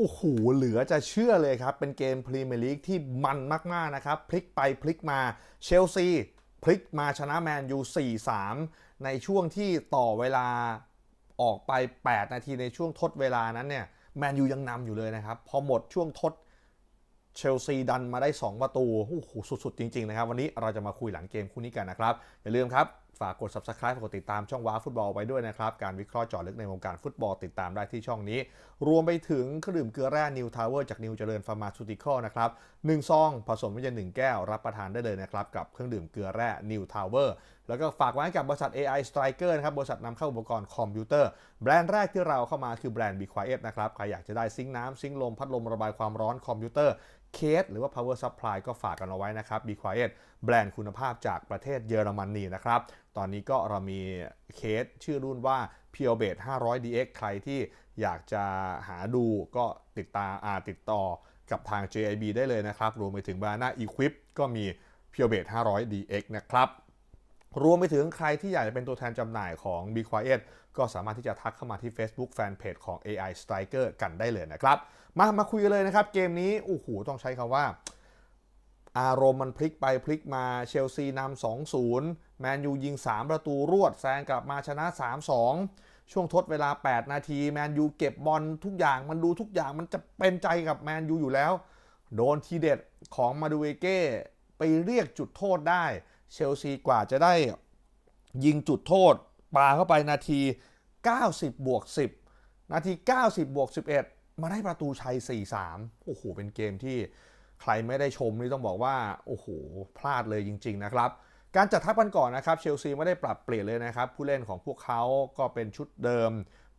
โอ้โหเหลือจะเชื่อเลยครับ เป็นเกมพรีเมียร์ลีกที่มันมาก ๆ นะครับ พลิกไปพลิกมาเชลซีพลิกมาชนะแมนยู 4-3 ในช่วงที่ต่อเวลาออกไป 8 นาทีในช่วงทดเวลานั้นเนี่ยแมนยูยังนำอยู่เลยนะครับ พอหมดช่วงทดเชลซีดันมาได้ 2 ประตูโอ้โหสุด ๆ จริง ๆ นะครับ วันนี้เราจะมาคุยหลังเกมคู่นี้กันนะครับ อย่าลืมครับ ฝากกด subscribe ฝากกดติดตามช่องว้าฟุตบอลไว้ด้วยนะครับ การวิเคราะห์เจาะลึกในวงการฟุตบอลติดตามได้ที่ช่องนี้ รวมไปถึงเครื่องดื่มเกลือแร่นิวทาวเวอร์จากนิวเจริญฟาร์มาซูติคอลนะครับหนึ่งซองผสมวิตามิน1แก้วรับประทานได้เลยนะครับกับเครื่องดื่มเกลือแร่นิวทาวเวอร์ แล้วก็ฝากไว้กับบริษัท AI Striker นะครับ บริษัทนำเข้าอุปกรณ์คอมพิวเตอร์ แบรนด์แรกที่เราเข้ามาคือแบรนด์ Be Quiet นะครับ ใครอยากจะได้ซิงค์น้ำซิงค์ลม พัดลมระบายความร้อนคอมพิวเตอร์ เคส หรือว่า power supply ก็ฝากกันเอาไว้นะครับ Be Quiet แบรนด์คุณภาพจากประเทศเยอรมนีนะครับ ตอนนี้ก็เรามีเคสชื่อรุ่นว่า p u r e b a t 500 DX ใครที่อยากจะหาดูก็ติดตามอาติดต่อกับทาง JIB ได้เลยนะครับ รวมไปถึง Banana Equip ก็มี p u r e b a t 500 DX นะครับ รวมไปถึงใครที่อยากจะเป็นตัวแทนจำหน่ายของ Be Quiet ก็สามารถที่จะทักเข้ามาที่ Facebook Fanpage ของ AI Striker กันได้เลยนะครับ มามาคุยกันเลยนะครับ เกมนี้โอ้โหต้องใช้คำว่า อารมณ์มันพลิกไปพลิกมาเชลซีนำ2-0 แมนยูยิง 3 ประตูรวดแซงกลับมาชนะ 3-2 ช่วงทดเวลา 8 นาที แมนยูเก็บบอลทุกอย่างมันดูทุกอย่างมันจะเป็นใจกับแมนยูอยู่แล้ว โดนทีเด็ดของมาดูเอเก้ไปเรียกจุดโทษได้ เชลซีกว่าจะได้ยิงจุดโทษปาเข้าไปนาที 90 บวก 10 นาที 90 บวก 11 มาได้ประตูชัย 4-3 โอ้โห เป็นเกมที่ใครไม่ได้ชมนี่ต้องบอกว่า โอ้โห พลาดเลยจริง ๆ นะครับ การจัดทัพกันก่อนนะครับ เชลซีไม่ได้ปรับเปลี่ยนเลยนะครับ ผู้เล่นของพวกเขาก็เป็นชุดเดิม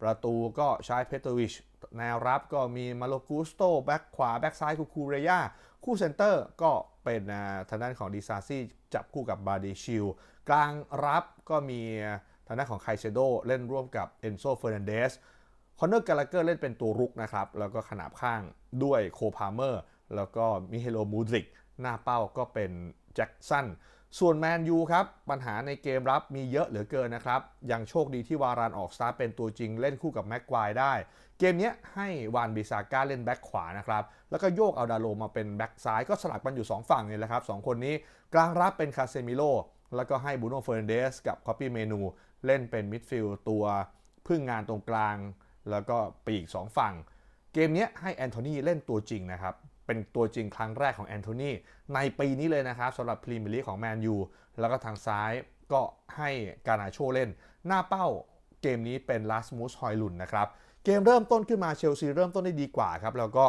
ประตูก็ใช้เพโตวิชแนวรับก็มีมาโลกุสโตแบ็คขวา แบ็คซ้ายคูคูเรยา คู่เซนเตอร์ก็เป็นทางด้านของดีซาซี่จับคู่กับบาร์ดีชิลกลางรับก็มีทางด้านของไคเซโดเล่นร่วมกับเอนโซเฟอร์นันเดสคอนเนอร์กาลาเกอร์เล่นเป็นตัวรุกนะครับ แล้วก็ขนาบข้างด้วยโคพาเมอร์ แล้วก็มิเฮโลมูดริก หน้าเป้าก็เป็นแจ็คสัน ส่วนแมนยูครับ ปัญหาในเกมรับมีเยอะเหลือเกินนะครับ ยังโชคดีที่วารานออกสตาร์เป็นตัวจริงเล่นคู่กับแม็กควายได้ เกมนี้ให้วานบิซาก้าเล่นแบ็คขวานะครับ แล้วก็โยกเอาดาโลมาเป็นแบ็คซ้ายก็สลับกันอยู่ 2 ฝั่งนี่แหละครับสองคนนี้กลางรับเป็นคาเซมิโลแล้วก็ให้บูโน่เฟอร์นเดสกับคอปปี้เมนูเล่นเป็นมิดฟิลด์ตัวพึ่งงานตรงกลาง แล้วก็ปีก 2 ฝั่ง เกมนี้ให้แอนโทนีเล่นตัวจริงนะครับ เป็นตัวจริงครั้งแรกของแอนโทนีในปีนี้เลยนะครับสำหรับพรีเมียร์ลีกของแมนยูแล้วก็ทางซ้ายก็ให้การนาโชเล่น หน้าเป้าเกมนี้เป็นลาสมูสฮอยลุนนะครับ เกมเริ่มต้นขึ้นมาเชลซีเริ่มต้นได้ดีกว่าครับ แล้วก็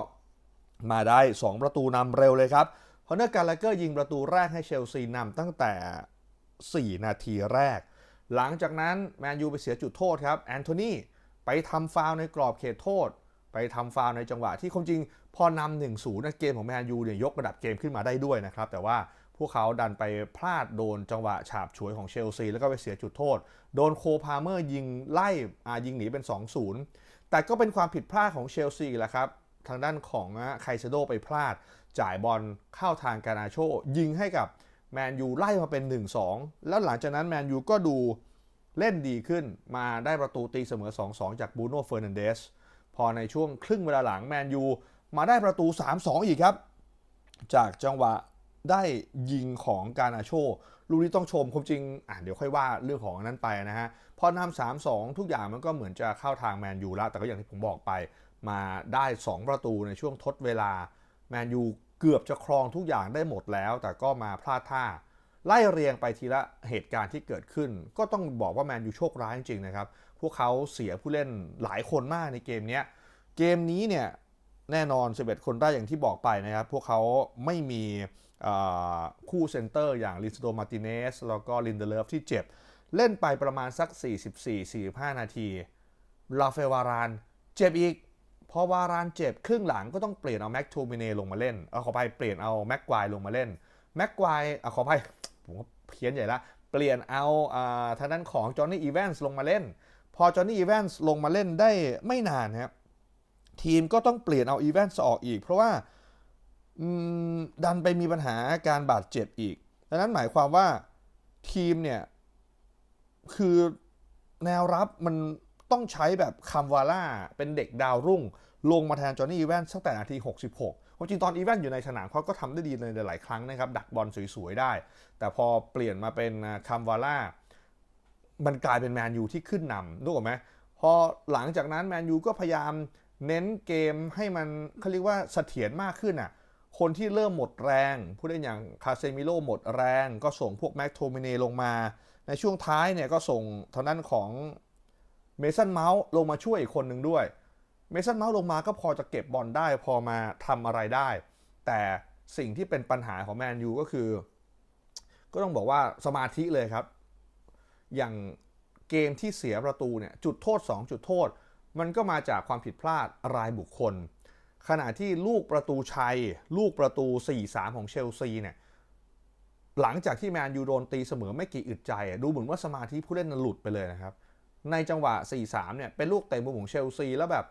มาได้ 2 ประตูนำเร็วเลยครับฮอนเนอร์การลเกอร์ยิงประตูแรกให้เชลซีนำตั้งแต่ 4 นาทีแรก หลังจากนั้นแมนยูไปเสียจุดโทษครับแอนโทนีไปทำฟาวในกรอบเขตโทษ ไปทำฟาวในจังหวะที่ความจริงพอนำหนึ่งศูนย์เกมของแมนยูเนี่ยยกระดับเกมขึ้นมาได้ด้วยนะครับ แต่ว่าพวกเขาดันไปพลาดโดนจังหวะฉาบฉวยของเชลซีแล้วก็ไปเสียจุดโทษ โดนโคพาเมอร์ยิงไล่อายิงหนีเป็น 2-0 แต่ก็เป็นความผิดพลาดของเชลซีแหละครับ ทางด้านของไคเซโดไปพลาด จ่ายบอลเข้าทางการนาโช ยิงให้กับแมนยูไล่มาเป็น 1-2 แล้วหลังจากนั้นแมนยูก็ดูเล่นดีขึ้นมาได้ประตูตีเสมอ 2-2 จากบูโน่เฟอร์นันเดส อในช่วงครึ่งเวลาหลังแมนยูมาได้ประตู 3-2 อีกครับ จากจังหวะได้ยิงของการนาโชลูกนี้ต้องชมความจริงอะเดี๋ยวค่อยว่าเรื่องของนั้นไปนะฮะ พอนำ3-2ทุกอย่างมันก็เหมือนจะเข้าทางแมนยูแล้ว แต่ก็อย่างที่ผมบอกไป มาได้ 2 ประตูในช่วงทดเวลา แมนยูเกือบจะครองทุกอย่างได้หมดแล้ว แต่ก็มาพลาดท่า ไล่เรียงไปทีละเหตุการณ์ที่เกิดขึ้น ก็ต้องบอกว่าแมนยูโชคร้ายจริงๆนะครับ พวกเขาเสียผู้เล่นหลายคนมากในเกมนี้เกมนี้เนี่ยแน่นอน 11 คนได้อย่างที่บอกไปนะครับ พวกเขาไม่มีคู่เซนเตอร์อย่างลินสโดมาติเนสแล้วก็ลินเดเลฟที่เจ็บ เล่นไปประมาณสัก 44-45 นาที ลาเฟวารานเจ็บอีก พอวารานเจ็บครึ่งหลังก็ต้องเปลี่ยนเอาแม็กทูมิเนลงมาเล่นเอาขอไปเปลี่ยนเอาแม็กควายลงมาเล่นแม็กควายเอาขอไปผมเพี้ยนใหญ่ละ เปลี่ยนเอาอ่าทางด้านของจอห์นนี่อีแวนส์ลงมาเล่น พอจอห์นนี่อีแวนส์ลงมาเล่นได้ไม่นานครับทีมก็ต้องเปลี่ยนเอาอีแวนส์ออกอีก เพราะว่าดันไปมีปัญหาการบาดเจ็บอีกดังนั้นหมายความว่าทีมเนี่ย คือแนวรับมันต้องใช้แบบคัมวาล่าเป็นเด็กดาวรุ่ง ลงมาแทนจอห์นนี่อีแวนตั้งแต่นาที 66ความจริงตอนอีแวนอยู่ในสนามเขาก็ทำได้ดีในหลายๆครั้งนะครับ ดักบอลสวยๆได้ แต่พอเปลี่ยนมาเป็นคัมวาล่า มันกลายเป็นแมนยูที่ขึ้นนำรู้ไหมพอหลังจากนั้นแมนยูก็พยายามเน้นเกมให้มันเขาเรียกว่าเสถียรมากขึ้นอะ คนที่เริ่มหมดแรง ผู้เล่นอย่างคาเซมิโลหมดแรง ก็ส่งพวกแม็กโทมิเนลงมา ในช่วงท้ายเนี่ยก็ส่งเท่างด้นของเมสันเมาส์ลงมาช่วยอีกคนหนึ่งด้วย เมสันเมาส์ลงมาก็พอจะเก็บบอลได้พอมาทำอะไรได้ แต่สิ่งที่เป็นปัญหาของแมนยูก็คือ ก็ต้องบอกว่าสมาธิเลยครับ อย่างเกมที่เสียประตูเนี่ยจุดโทษ 2 จุดโทษ มันก็มาจากความผิดพลาดรายบุคคล ขณะที่ลูกประตูชัย ลูกประตู 4-3 ของเชลซีเนี่ยหลังจากที่แมนยูโดนตีเสมอไม่กี่อึดใจอะดูเหมือนว่าสมาธิผู้เล่นนั้นหลุดไปเลยนะครับ ในจังหวะ 4-3 เนี่ยเป็นลูกเตะมุมของเชลซีแล้วแบบ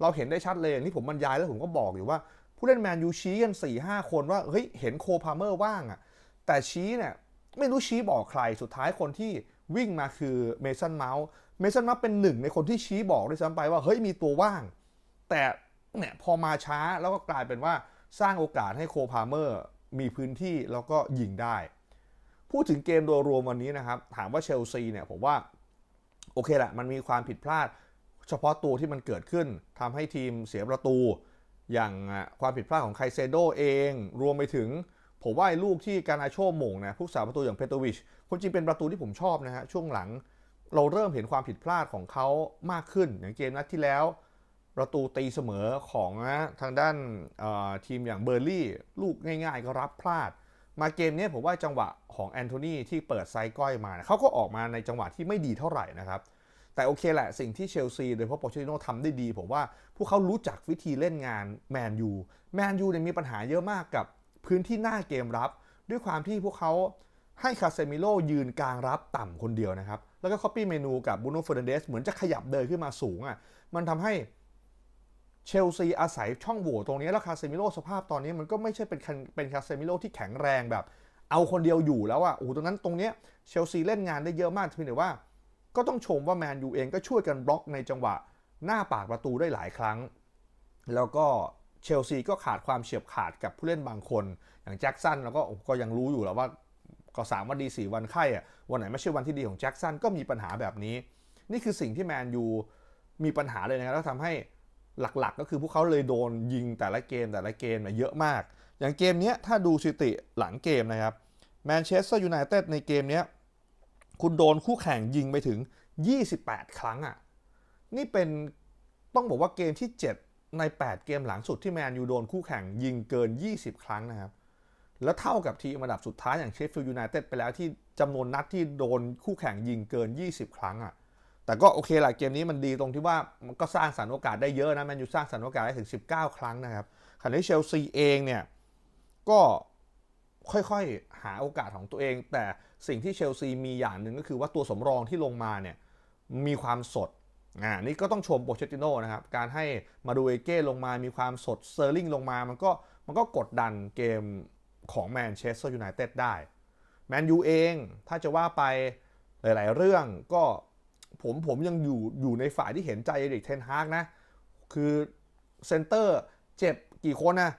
เราเห็นได้ชัดเลยอย่างที่ผมบรรยายแล้วผมก็บอกอยู่ว่า ผู้เล่นแมนยูชี้กัน 4-5 คนว่าเฮ้ยเห็นโคพาเมอร์ว่างอะแต่ชี้เนี่ยไม่รู้ชี้บอกใครสุดท้ายคนที่ วิ่งมาคือเมสันเมาส์เมสันเมาส์เป็นหนึ่งในคนที่ชี้บอกด้วยซ้ำไปว่าเฮ้ยมีตัวว่าง แต่เนี่ยพอมาช้าแล้วก็กลายเป็นว่าสร้างโอกาสให้โคพาเมอร์มีพื้นที่แล้วก็ยิงได้ พูดถึงเกมโดยรวมวันนี้นะครับ ถามว่าเชลซีเนี่ยผมว่าโอเคแหละมันมีความผิดพลาด เฉพาะตัวที่มันเกิดขึ้นทำให้ทีมเสียประตู อย่างความผิดพลาดของไคเซโดเอง รวมไปถึง ผมว่าไอ้ลูกที่การอาโชโมงนะผู้สาประตูอย่างเพโตวิชคนจริงเป็นประตูที่ผมชอบนะฮะช่วงหลังเราเริ่มเห็นความผิดพลาดของเขามากขึ้น อย่างเกมนัดที่แล้ว ประตูตีเสมอของทางด้านทีมอย่างเบอร์ลี่ลูกง่ายๆ ก็รับพลาด มาเกมนี้ผมว่าจังหวะของแอนโทนีที่เปิดไซก้อยมาเขาก็ออกมาในจังหวะที่ไม่ดีเท่าไหร่นะครับแต่โอเคแหละสิ่งที่เชลซีโดยเฉพาะโปรเชติโน่ทำได้ดี ผมว่าพวกเขารู้จักวิธีเล่นงานแมนยูแมนยูเนี่ยมีปัญหาเยอะมากกับ พื้นที่หน้าเกมรับ ด้วยความที่พวกเขาให้คาเซมิโลยืนกลางรับต่ำคนเดียวนะครับ แล้วก็คอปปี้เมนูกับบูโนเฟอร์นันเดสเหมือนจะขยับเดินขึ้นมาสูงอะมันทำให้เชลซีอาศัยช่องโหว่ตรงนี้แล้วคาเซมิโลสภาพตอนนี้มันก็ไม่ใช่เป็นเป็นคาเซมิโลที่แข็งแรงแบบ เอาคนเดียวอยู่แล้วอะโอ้ตรงนั้นตรงเนี้ยเชลซีเล่นงานได้เยอะมากเพียงแต่ว่า ก็ต้องชมว่าแมนยูเองก็ช่วยกันบล็อกในจังหวะหน้าปากประตูได้หลายครั้ง แล้วก็ เชลซีก็ขาดความเฉียบขาดกับผู้เล่นบางคน อย่างแจ็คสันแล้วก็ก็ยังรู้อยู่แล้วว่าก็สามวันดีสี่วันไข้อะวันไหนไม่ใช่วันที่ดีของแจ็คสันก็มีปัญหาแบบนี้ นี่คือสิ่งที่แมนยูมีปัญหาเลยนะครับแล้วทำให้หลักๆ ก็คือพวกเขาเลยโดนยิงแต่ละเกมแต่ละเกมเยอะมาก อย่างเกมนี้ถ้าดูสถิติหลังเกมนะครับแมนเชสเตอร์ยูไนเต็ดในเกมนี้คุณโดนคู่แข่งยิงไปถึง 28 ครั้งอะ่ะนี่เป็นต้องบอกว่าเกมที่ 7 ใน 8 เกมหลังสุดที่แมนยูโดนคู่แข่งยิงเกิน 20 ครั้งนะครับ แล้วเท่ากับทีมอันดับสุดท้ายอย่างเชฟฟิลด์ยูไนเต็ดไปแล้วที่จำนวนนัดที่โดนคู่แข่งยิงเกิน 20 ครั้งอะ่ะแต่ก็โอเคแหละเกมนี้มันดีตรงที่ว่ามันก็สร้างสรรค์โอกาสได้เยอะนะแมนยูสร้างสรรค์โอกาสได้ถึง 19 ครั้งนะครับขณะที่เชลซีเองเนี่ยก็ค่อยๆหาโอกาสของตัวเอง แต่สิ่งที่เชลซีมีอย่างหนึ่งก็คือว่าตัวสำรองที่ลงมาเนี่ยมีความสด อ่านี่ก็ต้องชมโปเชติโน่นะครับ การให้มาดูเอเก้ลงมามีความสดเซอร์ลิงลงมามันก็มันก็กดดันเกมของแมนเชสเตอร์ยูไนเต็ดได้แมนยูเองถ้าจะว่าไปหลาย ๆ เรื่องก็ผมผมยังอยู่อยู่ในฝ่ายที่เห็นใจเอริกเทนฮากนะ คือเซนเตอร์เจ็บกี่คนนะ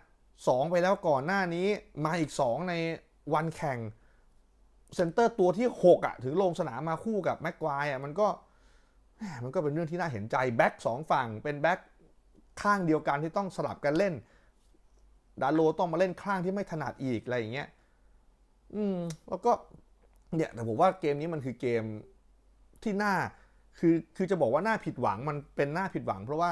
สองไปแล้วก่อนหน้านี้มาอีก 2 ในวันแข่งเซนเตอร์ตัวที่ 6อะถึงลงสนามมาคู่กับแม็กควายอะมันก็ มันก็เป็นเรื่องที่น่าเห็นใจแบ็กสองฝั่งเป็นแบ็กข้างเดียวกันที่ต้องสลับกันเล่น ดาโลต้องมาเล่นข้างที่ไม่ถนัดอีกอะไรอย่างเงี้ย อืม แล้วก็เนี่ยแต่ผมว่าเกมนี้มันคือเกมที่น่าคือคือจะบอกว่าน่าผิดหวังมันเป็นน่าผิดหวัง เพราะว่า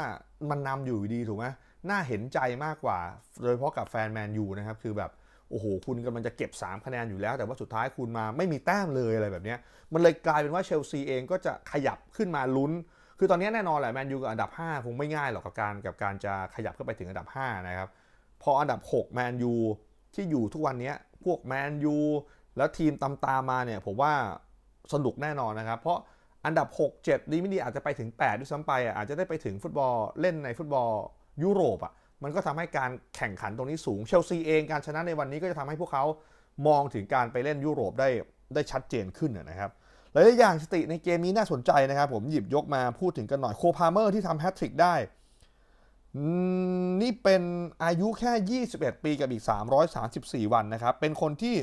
มันนำอยู่ดีถูกไหมน่าเห็นใจมากกว่า โดยเฉพาะกับแฟนแมนยูนะครับ คือแบบ โอ้โหคุณกำลังจะเก็บ 3 คะแนนอยู่แล้ว แต่ว่าสุดท้ายคุณมาไม่มีแต้มเลยอะไรแบบนี้มันเลยกลายเป็นว่าเชลซีเองก็จะขยับขึ้นมาลุ้น คือตอนนี้แน่นอนแหละแมนยูกับอันดับ 5 คงไม่ง่ายหรอกกับการกับการจะขยับขึ้นไปถึงอันดับ 5 นะครับ พออันดับ 6 แมนยูที่อยู่ทุกวันนี้พวกแมนยูแล้วทีมตามตามมาเนี่ยผมว่าสนุกแน่นอนนะครับ เพราะอันดับ 6 7 ดีไม่ดีอาจจะไปถึง 8 ด้วยซ้ำไปอะอาจจะได้ไปถึงฟุตบอลเล่นในฟุตบอลยุโรปอะ มันก็ทำให้การแข่งขันตรงนี้สูงเชลซีเองการชนะในวันนี้ก็จะทำให้พวกเขามองถึงการไปเล่นยุโรปได้ได้ชัดเจนขึ้นนะครับหลายอย่างสติในเกมนี้น่าสนใจนะครับ ผมหยิบยกมาพูดถึงกันหน่อยโคพาเมอร์ที่ทำแฮตทริกได้นี่เป็นอายุแค่ 21 ปีกับอีก 334 วันนะครับ เป็นคนที่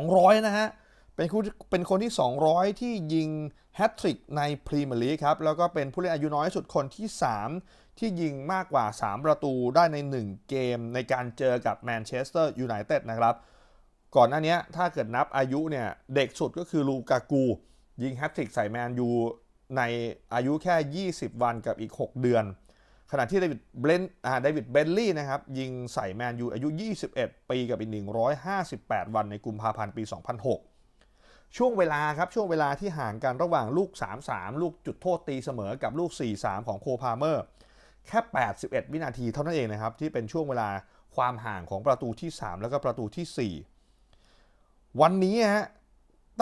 200 นะฮะ เป็นคนเป็นคนที่ 200 ที่ยิงแฮตทริกในพรีเมียร์ลีกครับ แล้วก็เป็นผู้เล่นอายุน้อยสุดคนที่ 3 ที่ยิงมากกว่า 3 ประตูได้ใน 1 เกมในการเจอกับแมนเชสเตอร์ยูไนเต็ดนะครับ ก่อนหน้านี้ถ้าเกิดนับอายุเนี่ย เด็กสุดก็คือลูกากู ยิงแฮตทริกใส่แมนยูในอายุแค่ 20 วันกับอีก 6 เดือน ขณะที่เดวิดเบนอ่าเดวิดเบนลี่นะครับ ยิงใส่แมนยูอายุ 21 ปีกับอีก 158 วันในกุมภาพันธ์ปี 2006 ช่วงเวลาครับช่วงเวลาที่ห่างกันระหว่างลูก 3-3 ลูกจุดโทษตีเสมอกับลูก 4-3 ของโคพาเมอร์ แค่ 81 วินาทีเท่านั้นเองนะครับ ที่เป็นช่วงเวลาความห่างของประตูที่ 3 แล้วก็ประตูที่ 4 วันนี้ฮะ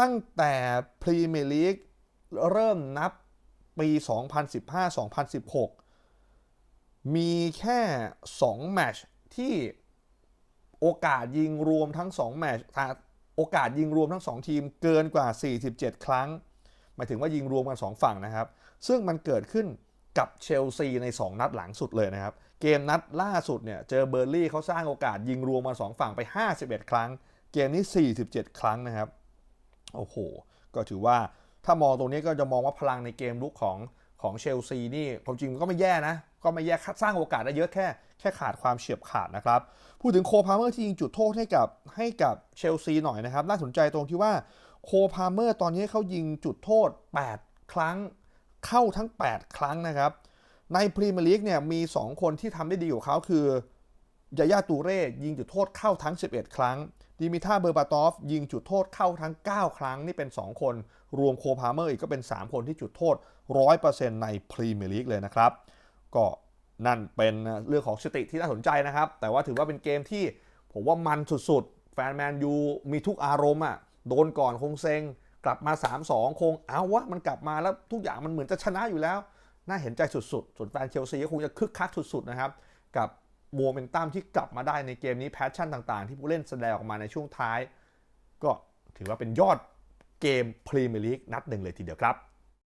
ตั้งแต่พรีเมียร์ลีกเริ่มนับปี 2015-2016 มีแค่ 2 แมชที่โอกาสยิงรวมทั้ง 2 แมช โอกาสยิงรวมทั้ง 2 ทีมเกินกว่า 47 ครั้ง หมายถึงว่ายิงรวมกัน 2 ฝั่งนะครับ ซึ่งมันเกิดขึ้นกับเชลซีใน 2 นัดหลังสุดเลยนะครับ เกมนัดล่าสุดเนี่ยเจอเบอร์ลี่เขาสร้างโอกาสยิงรวมมา 2 ฝั่งไป 51 ครั้ง เกมนี้ 47 ครั้งนะครับ โอ้โห ก็ถือว่าถ้ามองตรงนี้ก็จะมองว่าพลังในเกมลุกของของเชลซีนี่ความจริงก็ไม่แย่นะ ก็ไม่แย่สร้างโอกาสได้เยอะแค่ แค่ขาดความเฉียบขาดนะครับ พูดถึงโคพาเมอร์ที่ยิงจุดโทษให้กับให้กับเชลซีหน่อยนะครับ น่าสนใจตรงที่ว่าโคพาเมอร์ตอนนี้เขายิงจุดโทษ 8 ครั้ง เข้าทั้ง 8 ครั้งนะครับ ในพรีเมียร์ลีกเนี่ยมี 2 คนที่ทำได้ดีกว่าเขาคือยาย่าตูเร่ยิงจุดโทษเข้าทั้ง 11 ครั้งดิมิท่าเบอร์บาตอฟยิงจุดโทษเข้าทั้ง 9 ครั้งนี่เป็น 2 คน รวมโคพาเมอร์อีกก็เป็น 3 คนที่จุดโทษ 100%ในพรีเมียร์ลีกเลยนะครับ ก็ นั่นเป็นเรื่องของสติที่น่าสนใจนะครับ แต่ว่าถือว่าเป็นเกมที่ผมว่ามันสุดๆ แฟนแมนยูมีทุกอารมณ์อะ โดนก่อนคงเซ็ง กลับมา 3-2 คงเอาวะ มันกลับมาแล้วทุกอย่างมันเหมือนจะชนะอยู่แล้ว น่าเห็นใจสุดๆ ส่วนแฟนเชลซีก็คงจะคึกคักสุดๆนะครับ กับโมเมนตัมที่กลับมาได้ในเกมนี้แพชชั่นต่างๆ ที่ผู้เล่นแสดงออกมาในช่วงท้าย ก็ถือว่าเป็นยอดเกมพรีเมียร์ลีกนัดหนึ่งเลยทีเดียวครับ